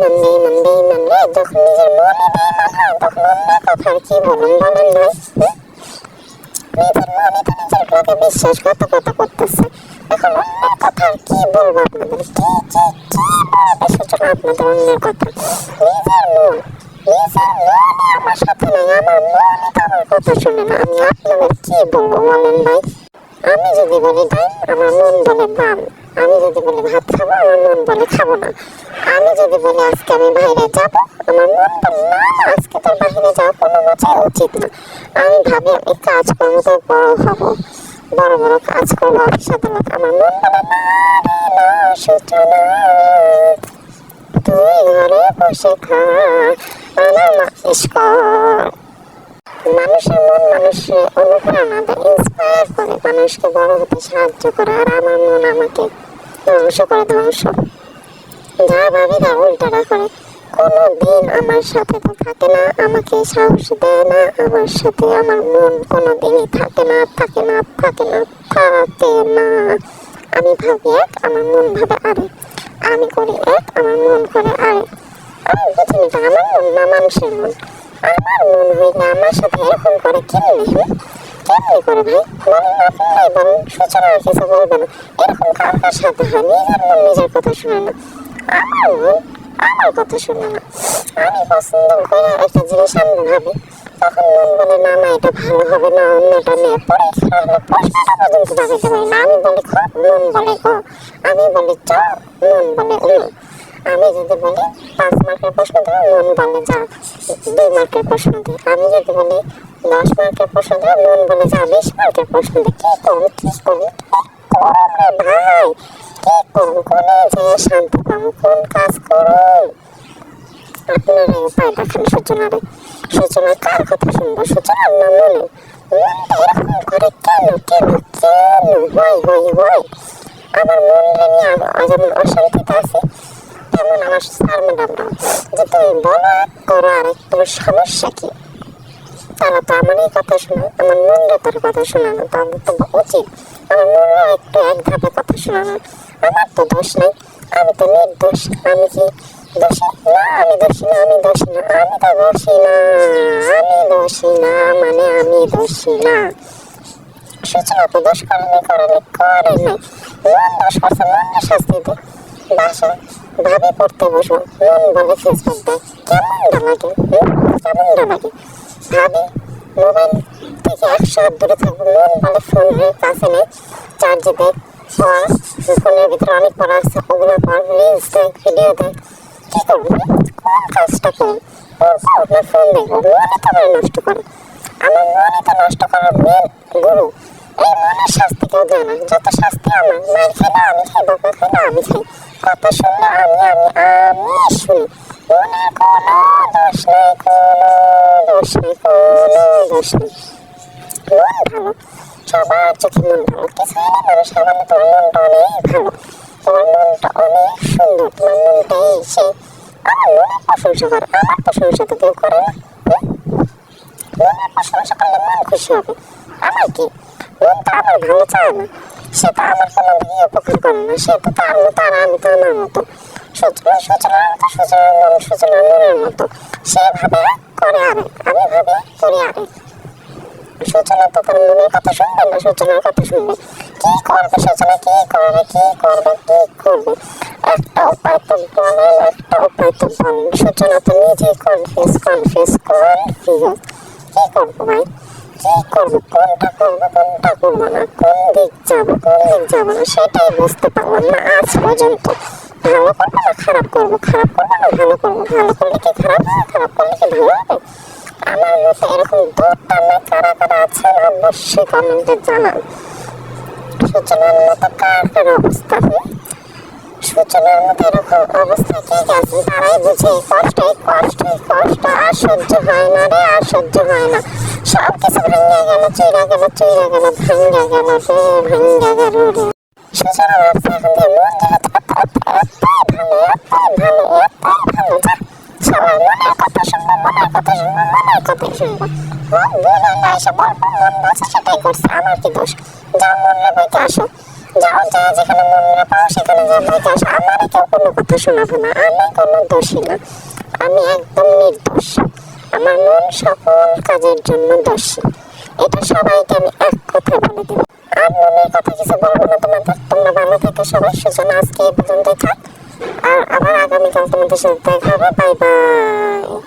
বেইমান বেইমান বেইমান যখন নিজের মনে বেইমান হয় তখন অন্যের কথা কি বলুন বলেন ভাই? নিজের মনে তো নিজের লোকে বিশ্বাসঘাতকতা করতেছে এখন অন্যের কথা কি বলব আপনাদের কি কি কি বলব সেজন্য আপনাদের অন্যের কথা নিজের মন নিজের মনে আমার সাথে নাই আমার মনই তো আমার কথা শুনে না আমি আপনাদের কি বলব বলেন ভাই আমি যদি বলি ডান আমার মন বলে বাম আমি যদি বলি, ভাত খাব, আমার মন বলে খাব না আমি যদি বলি আজকে আমি বাইরে যাব, আমার মন বলে না আজকে তোর বাইরে যাওয়া কোনো মজাই উচিত না। আমি ভাবি আমি কাজ করব তো বড় হব, বড় বড় কাজ করব অফিস আমার মন বলে, না রে না তুই ঘরে বসে খা মানুষের মন মানুষের অনুপ্রেরণা দেয় ইন্সপায়ার করে, মানুষকে বড় হতে সাহায্য করে, আর আমার মন আমাকে ধ্বংস করে, ধ্বংস। যা ভাবি তা উল্টাটা করে কোনো দিন আমার সাথে তো থাকে না, আমাকে সাহস দেয় না, আমার সাথে আমার মন কোনো দিনই থাকে না থাকে না থাকে না থাকে না। আমি ভাবি এক, আমার মন ভাবে আরেক আমি করি এক, আমার মন করে আরেক আমি বুঝিনি এটা আমার মন না মানুষের মন। আমার মন হইলে আমার সাথে এরকম করে কেমনি? কেমনি করে ভাই? বলেন আপনারাই বলেন সূচনা কিছু বলবে না। এরকম কার সাথে হয়, নিজের মন, নিজের কথা শুনে না। আমার আমার কথা শুনে আমি পছন্দ করে একটা জিনিস আমি ভাবি। তখন মন বলে, না না, এটা ভালো হবে না অন্যটা নিয়ে পরীক্ষা হলে প্রশ্নটা পর্যন্ত দাঁড়াতে পারি না। আমি বলি, খুব মন বলে গো। আমি বলি, চ, মন বলে উনো। আমি যদি বলি, পাঁচ মার্কের প্রশ্ন দেবো মন বলে যা। দুই মার্কের প্রশ্ন দে। আমি যদি বলি, দশ মার্কের প্রশ্ন দেবো মন বলে যা। বিশ মার্কের প্রশ্ন দে। কি করুন কি রে ভাই কোন কাজ করুন আপনারা উপায় দেখেন কার কথা শুনব সূচনার না মনে মনটা করে আমার মনটা নিয়ে যেমন অশান্তিতে আছে তেমন আমার যে তুমি বলো করো আর এক সমস্যা কি তারা তো কথা শোনে আমার তার কথা শোনে না তাদের তো উচিত। আমার মনরা একটু এক ধাপে কথা শোনানো আমার তো দোষ নেই। আমি তো নির্দোষ। আমি কি দোষী? না, আমি দোষী না, আমি দোষী না, আমি তো দোষী না, আমি দোষী না মানে আমি দোষী না। সূচনা তো দোষ করেনি করেনি করে নাই মন দোষ করছে মনকে শাস্তি দে। বাসা, ভাবে পড়তে বসবো, মন বলে ফেসবুক দেয়। কেমনটা লাগে? কেমনটা লাগে? ভাবি, মোবাইল থেকে একশো দূরে থাকব, মন বলে ফোনের কাছে নেই চার্জে দেয়। পড়া ফোনের ভিতরে অনেক পড়া আছে। ওগুলো পড় রিলস দেখ ভিডিও দেখ কি করব? কোন কাজটা করুন আপনার ফোন দেখব মনে তো নষ্ট করে। আমার মনে তো নষ্ট করার মেন গুরু এই মনের শাস্তি কেউ দেয় না। যত শাস্তি আমার মায়ের খেলে আমি খাই বাবা খেলে আমি খাই। কথা শুনলে আমি আমি আমি শুনি। মনের কোনো দোষ নেই, কোনো দোষ নেই, কোনো দোষ নেই। মন ভালো। সবার চোখে মন ভালো। কিছু হলে মানুষ আমার তোমার মনটা অনেক ভালো। তোমার মনটা অনেক সুন্দর। তোমার মনটাই সে আমার মনের প্রশংসা করে। আমার প্রশংসা তো কেউ করে না? মনের প্রশংসা করলে মন খুশি হবে। আমার কি? মন তো আমার ভালো চায় না। সে তো আমার কোনো দিকে উপকার করে না। সে তো তার মতো আর আমি তো আমার মতো। সূচনা সূচনার মতো, সূচনার মন, সূচনার মনের মতো। সে ভাবে করে আরেক আমি ভাবে করি আরেক সূচনা তো তার মনের কথা শুনবে না, সূচনার কথা শুনবে। কি করবে সূচনা? কি করবে কি করবে? কি করবে? একটা উপায় তো বলেন একটা উপায় তো বলেন সূচনা তো নিজেই কনফিউজ কনফিউজ কনফিউজ কি করব ভাই? কি করব? কোনটা করব? কোনটা করব না? কোন দিক যাব? কোন দিক যাব না? সেটাই বুঝতে পারলাম না। আজ পর্যন্ত ভালো করব না, খারাপ করব? খারাপ করব না, ভালো করব? ভালো করলে কি খারাপ হবে খারাপ করলে কি ভালো হবে? আমার মতো এরকম দৌড়টা না কারা কারা আছেন অবশ্যই কমেন্টে জানান। সূচনার মতো কার কার অবস্থা? সূচনার মতো এরকম অবস্থা কে আছেন তারাই বুঝে কষ্ট কষ্ট কষ্ট আর সহ্য হয় না রে, আর সহ্য হয় না। সব কিছু ভাঙ্গা গেল, চইরা গেল চইরা গেল, ভাঙ্গা গেল রে, ভাঙ্গা গেল রে। সূচনার অবস্থা এখন যেহেতু এত এত ভালো এতই ভালো এতই ভালো সবাই মনের কথা মনের মনের মন বলছে সেটাই করছে, আমার কি দোষ? যা মনে বইতে আসো। যাও, যা যেখানে মন না পাও, সেখানে যা থেকে আসো। আমারই কেউ কোনো কথা না, আমি কোনো দোষী না। আমি একদম নির্দোষ। আমার মন সকল কাজের জন্য দোষী। এটা সবাইকে আমি এক কথা বলে দেবো আর মনের কথা কিছু বলব না তোমাদের। তোমরা ভালো থেকে, সবাই সুজন, আজকে এই পর্যন্ত থাক। তোমাদের সাথে দেখা হবে বাই বাই